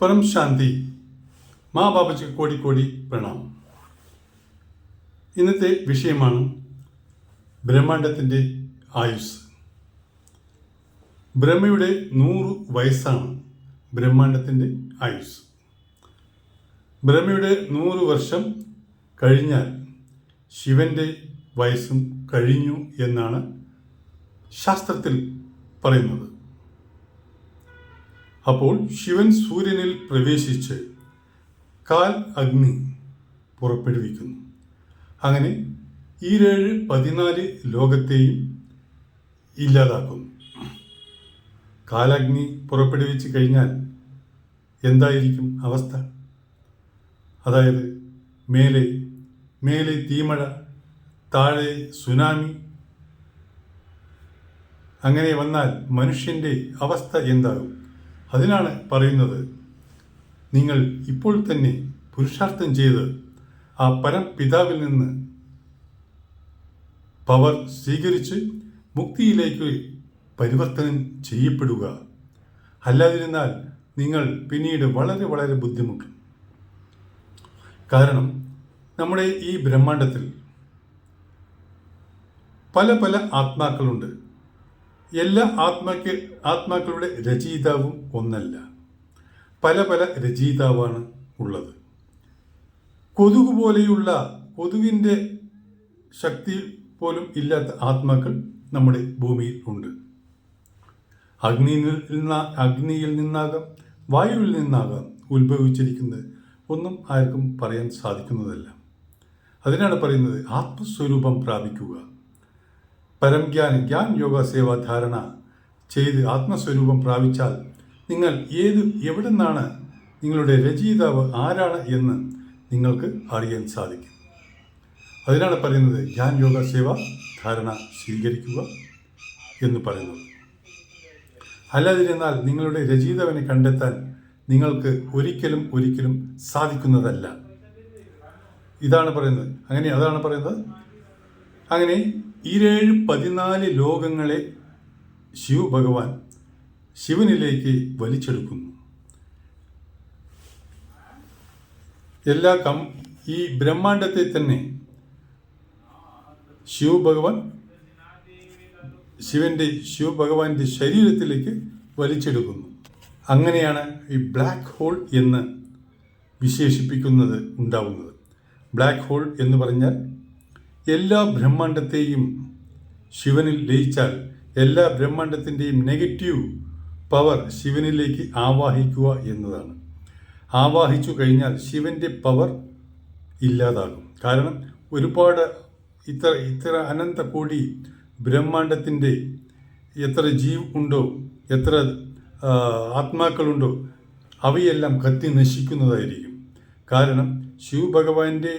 പരം ശാന്തി. മാ ബാബജിക്ക് കോടി കോടി പ്രണാം ഇന്നത്തെ വിഷയമാണ് ബ്രഹ്മാണ്ടത്തിന്റെ ആയുസ്. ബ്രഹ്മയുടെ നൂറ് വയസ്സാണ് ബ്രഹ്മാണ്ടത്തിന്റെ ആയുസ്. ബ്രഹ്മയുടെ നൂറ് വർഷം കഴിഞ്ഞാൽ ശിവന്റെ വയസ്സും കഴിഞ്ഞു എന്നാണ് ശാസ്ത്രത്തിൽ പറയുന്നത്. അപ്പോൾ ശിവൻ സൂര്യനിൽ പ്രവേശിച്ച് കാൽ അഗ്നി പുറപ്പെടുവിക്കുന്നു. അങ്ങനെ ഈ ഏഴ് പതിനാല് ലോകത്തെയും ഇല്ലാതാക്കുന്നു. കാലഗ്നി പുറപ്പെടുവിച്ച് കഴിഞ്ഞാൽ എന്തായിരിക്കും അവസ്ഥ? അതായത് മേലെ മേലെ തീമഴ താഴെ സുനാമി. അങ്ങനെ വന്നാൽ മനുഷ്യന്റെ അവസ്ഥ എന്താകും? അതിനാണ് പറയുന്നത് നിങ്ങൾ ഇപ്പോൾ തന്നെ പുരുഷാർത്ഥം ചെയ്ത് ആ പരംപിതാവിൽ നിന്ന് പവർ സ്വീകരിച്ച് മുക്തിയിലേക്ക് പരിവർത്തനം ചെയ്യപ്പെടുക. അല്ലാതിരുന്നാൽ നിങ്ങൾ പിന്നീട് വളരെ വളരെ ബുദ്ധിമുട്ടും. കാരണം നമ്മുടെ ഈ ബ്രഹ്മാണ്ടത്തിൽ പല പല ആത്മാക്കളുണ്ട്. എല്ലാ ആത്മാക്ക് ആത്മാക്കളുടെ രചയിതാവും ഒന്നല്ല. പല പല രചയിതാവാണ് ഉള്ളത്. കൊതുക് പോലെയുള്ള കൊതുകിന്റെ ശക്തി പോലും ഇല്ലാത്ത ആത്മാക്കൾ നമ്മുടെ ഭൂമിയിൽ ഉണ്ട്. അഗ്നിയിൽ അഗ്നിയിൽ നിന്നാകാം വായുവിൽ നിന്നാകാം ഉത്ഭവിച്ചിരിക്കുന്നത് ഒന്നും ആർക്കും പറയാൻ സാധിക്കുന്നതല്ല. അതിനാണ് പറയുന്നത് ആത്മസ്വരൂപം പ്രാപിക്കുക. പരംജ്ഞാൻ ജ്ഞാൻ യോഗ സേവ ധാരണ ചെയ്ത് ആത്മസ്വരൂപം പ്രാപിച്ചാൽ നിങ്ങൾ ഏത് എവിടെ നിന്നാണ് നിങ്ങളുടെ രചയിതാവ് ആരാണ് എന്ന് നിങ്ങൾക്ക് അറിയാൻ സാധിക്കും. അതിനാണ് പറയുന്നത് ഗ്യാൻ യോഗ സേവ ധാരണ സ്വീകരിക്കുക എന്ന് പറയുന്നത്. അല്ലാതിരുന്നാൽ നിങ്ങളുടെ രചയിതാവിനെ കണ്ടെത്താൻ നിങ്ങൾക്ക് ഒരിക്കലും ഒരിക്കലും സാധിക്കുന്നതല്ല. ഇതാണ് പറയുന്നത്. അങ്ങനെ അതാണ് പറയുന്നത്. അങ്ങനെ ഈരേഴ് പതിനാല് ലോകങ്ങളെ ശിവ ഭഗവാൻ ശിവനിലേക്ക് വലിച്ചെടുക്കുന്നു. എല്ലാ കം ഈ ബ്രഹ്മാണ്ടത്തെ തന്നെ ശിവ ഭഗവാൻ ശിവന്റെ ശിവ ഭഗവാന്റെ ശരീരത്തിലേക്ക് വലിച്ചെടുക്കുന്നു. അങ്ങനെയാണ് ഈ ബ്ലാക്ക് ഹോൾ എന്ന് വിശേഷിപ്പിക്കുന്നത് ഉണ്ടാവുന്നത്. ബ്ലാക്ക് ഹോൾ എന്ന് പറഞ്ഞാൽ എല്ലാ ബ്രഹ്മാണ്ടത്തെയും ശിവനിൽ ലയിച്ചാൽ എല്ലാ ബ്രഹ്മാണ്ടത്തിന്റെയും നെഗറ്റീവ് പവർ ശിവനിലേക്ക് ആവാഹിക്കുക എന്നതാണ്. ആവാഹിച്ചു കഴിഞ്ഞാൽ ശിവന്റെ പവർ ഇല്ലാതാകും. കാരണം ഒരുപാട് ഇത്ര ഇത്ര അനന്ത കോടി ബ്രഹ്മാണ്ടത്തിന്റെ എത്ര ജീവ് ഉണ്ടോ എത്ര ആത്മാക്കളുണ്ടോ അവയെല്ലാം കത്തി നശിക്കുന്നതായിരിക്കും. കാരണം ശിവഭഗവാന്റെ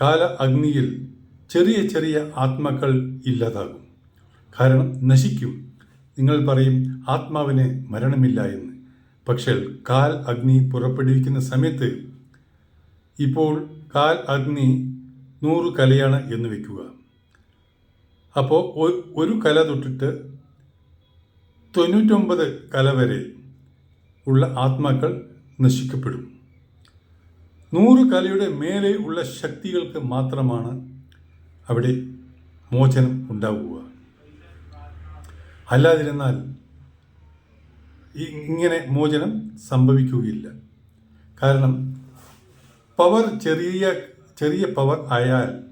കാല അഗ്നിയിൽ ചെറിയ ചെറിയ ആത്മാക്കൾ ഇല്ലാതാകും. കാരണം നശിക്കും. നിങ്ങൾ പറയും ആത്മാവിന് മരണമില്ല എന്ന്. പക്ഷേ കാൽ അഗ്നി പുറപ്പെടുവിക്കുന്ന സമയത്ത് ഇപ്പോൾ കാൽ അഗ്നി നൂറ് കലയാണ് എന്ന് വെക്കുക. അപ്പോൾ ഒരു കല തൊട്ടിട്ട് തൊണ്ണൂറ്റൊമ്പത് കല വരെ ഉള്ള ആത്മാക്കൾ നശിക്കപ്പെടും. നൂറ് കലയുടെ മേലെ ഉള്ള ശക്തികൾക്ക് മാത്രമാണ് അവിടെ മോചനം ഉണ്ടാവുക. അല്ലാതിരുന്നാൽ ഇങ്ങനെ മോചനം സംഭവിക്കുകയില്ല. കാരണം പവർ ചെറിയ ചെറിയ പവർ ആയാൽ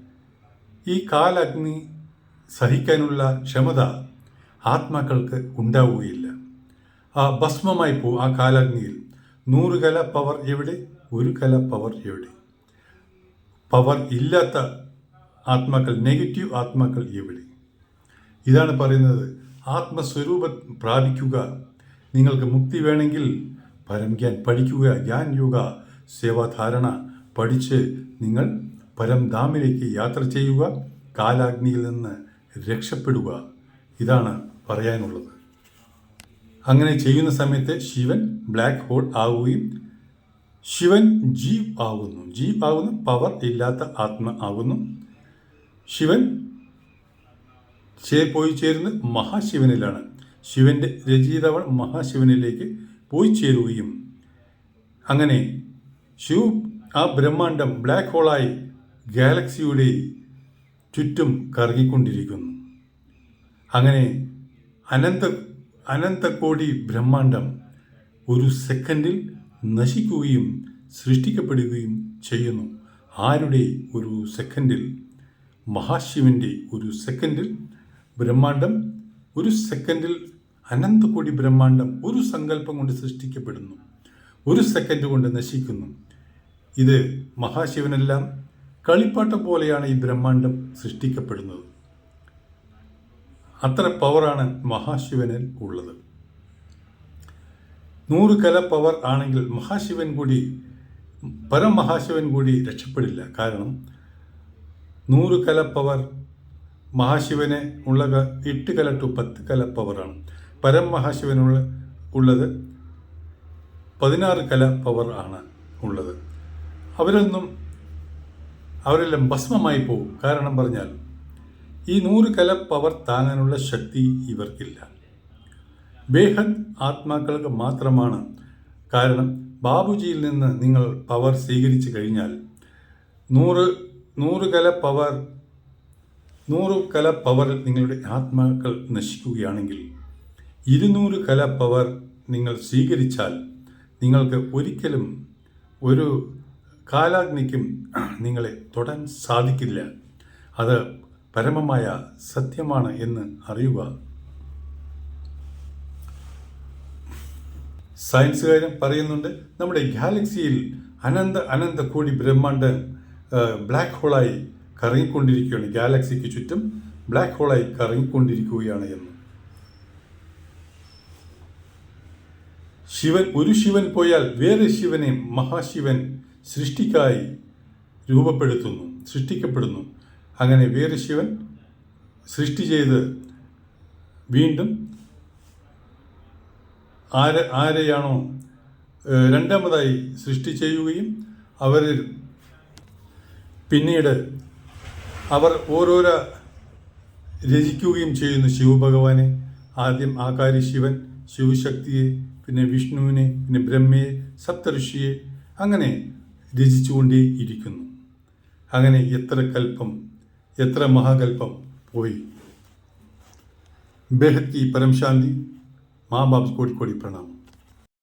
ഈ കാലഗ്നി സഹിക്കാനുള്ള ക്ഷമത ആത്മാക്കൾക്ക് ഉണ്ടാവുകയില്ല. ആ ഭസ്മമായി പോ ആ കാലഗ്നിയിൽ നൂറ് കല പവർ എവിടെ? ഒരു കല പവർ എവിടെ? പവർ ഇല്ലാത്ത ആത്മാക്കൾ നെഗറ്റീവ് ആത്മാക്കൾ എവിടെ? ഇതാണ് പറയുന്നത് ആത്മസ്വരൂപം പ്രാപിക്കുക. നിങ്ങൾക്ക് മുക്തി വേണമെങ്കിൽ പരംഗ്യാൻ പഠിക്കുക. ഗ്യാൻ യോഗ സേവാധാരണ പഠിച്ച് നിങ്ങൾ പരംധാമിലേക്ക് യാത്ര ചെയ്യുക കാലാഗ്നിയിൽ നിന്ന് രക്ഷപ്പെടുക. ഇതാണ് പറയാനുള്ളത്. അങ്ങനെ ചെയ്യുന്ന സമയത്ത് ശിവൻ ബ്ലാക്ക് ഹോൾ ആവുകയും ശിവൻ ജീവ് ആകുന്നു ജീവ് ആകുന്നു പവർ ഇല്ലാത്ത ആത്മ ആകുന്നു ശിവൻ ചേ പോയി ചേരുന്നത് മഹാശിവനിലാണ്. ശിവന്റെ രചയിതാവൾ മഹാശിവനിലേക്ക് പോയി ചേരുകയും. അങ്ങനെ ശിവ് ആ ബ്രഹ്മാണ്ടം ബ്ലാക്ക് ഹോളായി ഗാലക്സിയുടെ ചുറ്റും കറങ്ങിക്കൊണ്ടിരിക്കുന്നു. അങ്ങനെ അനന്ത അനന്തകോടി ബ്രഹ്മാണ്ടം ഒരു സെക്കൻഡിൽ നശിക്കുകയും സൃഷ്ടിക്കപ്പെടുകയും ചെയ്യുന്നു. ആരുടെ ഒരു സെക്കൻഡിൽ മഹാശിവന്റെ ഒരു സെക്കൻഡിൽ ബ്രഹ്മാണ്ടം ഒരു സെക്കൻഡിൽ അനന്തകോടി ബ്രഹ്മാണ്ടം ഒരു സങ്കല്പം കൊണ്ട് സൃഷ്ടിക്കപ്പെടുന്നു. ഒരു സെക്കൻഡ് കൊണ്ട് നശിക്കുന്നു. ഇത് മഹാശിവനെല്ലാം കളിപ്പാട്ടം പോലെയാണ് ഈ ബ്രഹ്മാണ്ടം സൃഷ്ടിക്കപ്പെടുന്നത്. അത്ര പവറാണ് മഹാശിവനിൽ ഉള്ളത്. നൂറ് കല പവർ ആണെങ്കിൽ മഹാശിവൻ കൂടി പരമഹാശിവൻ കൂടി രക്ഷപ്പെടില്ല. കാരണം നൂറ് കല പവർ മഹാശിവന് ഉള്ള എട്ട് കല ടു പത്ത് കല പവറാണ് പരം മഹാശിവനുള്ള ഉള്ളത് പതിനാറ് കല പവർ ആണ് ഉള്ളത്. അവരൊന്നും അവരെല്ലാം ഭസ്മമായി പോകും. കാരണം പറഞ്ഞാൽ ഈ നൂറ് കല പവർ താങ്ങാനുള്ള ശക്തി ഇവർക്കില്ല. ബേഹദ് ആത്മാക്കൾക്ക് മാത്രമാണ്. കാരണം ബാബുജിയിൽ നിന്ന് നിങ്ങൾ പവർ സ്വീകരിച്ചു കഴിഞ്ഞാൽ നൂറ് നൂറ് കല പവർ നൂറ് കല പവറിൽ നിങ്ങളുടെ ആത്മാക്കൾ നശിക്കുകയാണെങ്കിൽ ഇരുന്നൂറ് കല പവർ നിങ്ങൾ സ്വീകരിച്ചാൽ നിങ്ങൾക്ക് ഒരിക്കലും ഒരു കാലാഗ്നിക്കും നിങ്ങളെ തൊടാൻ സാധിക്കില്ല. അത് പരമമായ സത്യമാണ് എന്ന് അറിയുക. സയൻസുകാരും പറയുന്നുണ്ട് നമ്മുടെ ഗാലക്സിയിൽ അനന്ത അനന്ത കോടി ബ്രഹ്മാണ്ട ബ്ലാക്ക് ഹോളായി കറങ്ങിക്കൊണ്ടിരിക്കുകയാണ്. ഗാലക്സിക്ക് ചുറ്റും ബ്ലാക്ക് ഹോളായി കറങ്ങിക്കൊണ്ടിരിക്കുകയാണ് എന്ന്. ശിവൻ ഒരു ശിവൻ പോയാൽ വേറെ ശിവനെ മഹാശിവൻ സൃഷ്ടിക്കായി രൂപപ്പെടുത്തുന്നു സൃഷ്ടിക്കപ്പെടുന്നു. അങ്ങനെ വേറെ ശിവൻ സൃഷ്ടി ചെയ്ത് വീണ്ടും ആരെ ആരെയാണോ രണ്ടാമതായി സൃഷ്ടി ചെയ്യുകയും അവരിൽ പിന്നീട് അവർ ഓരോരോ രചിക്കുകയും ചെയ്യുന്നു. ശിവഭഗവാനെ ആദ്യം ആകാരി ശിവൻ ശിവശക്തിയെ പിന്നെ വിഷ്ണുവിനെ പിന്നെ ബ്രഹ്മയെ സപ്തഋഷിയെ അങ്ങനെ രചിച്ചുകൊണ്ടേ ഇരിക്കുന്നു അങ്ങനെ എത്ര കൽപ്പം എത്ര മഹാകൽപ്പം പോയി. ബെഹത്തി പരംശാന്തി മാബാബ് കോടിക്കോടി പ്രണാമം.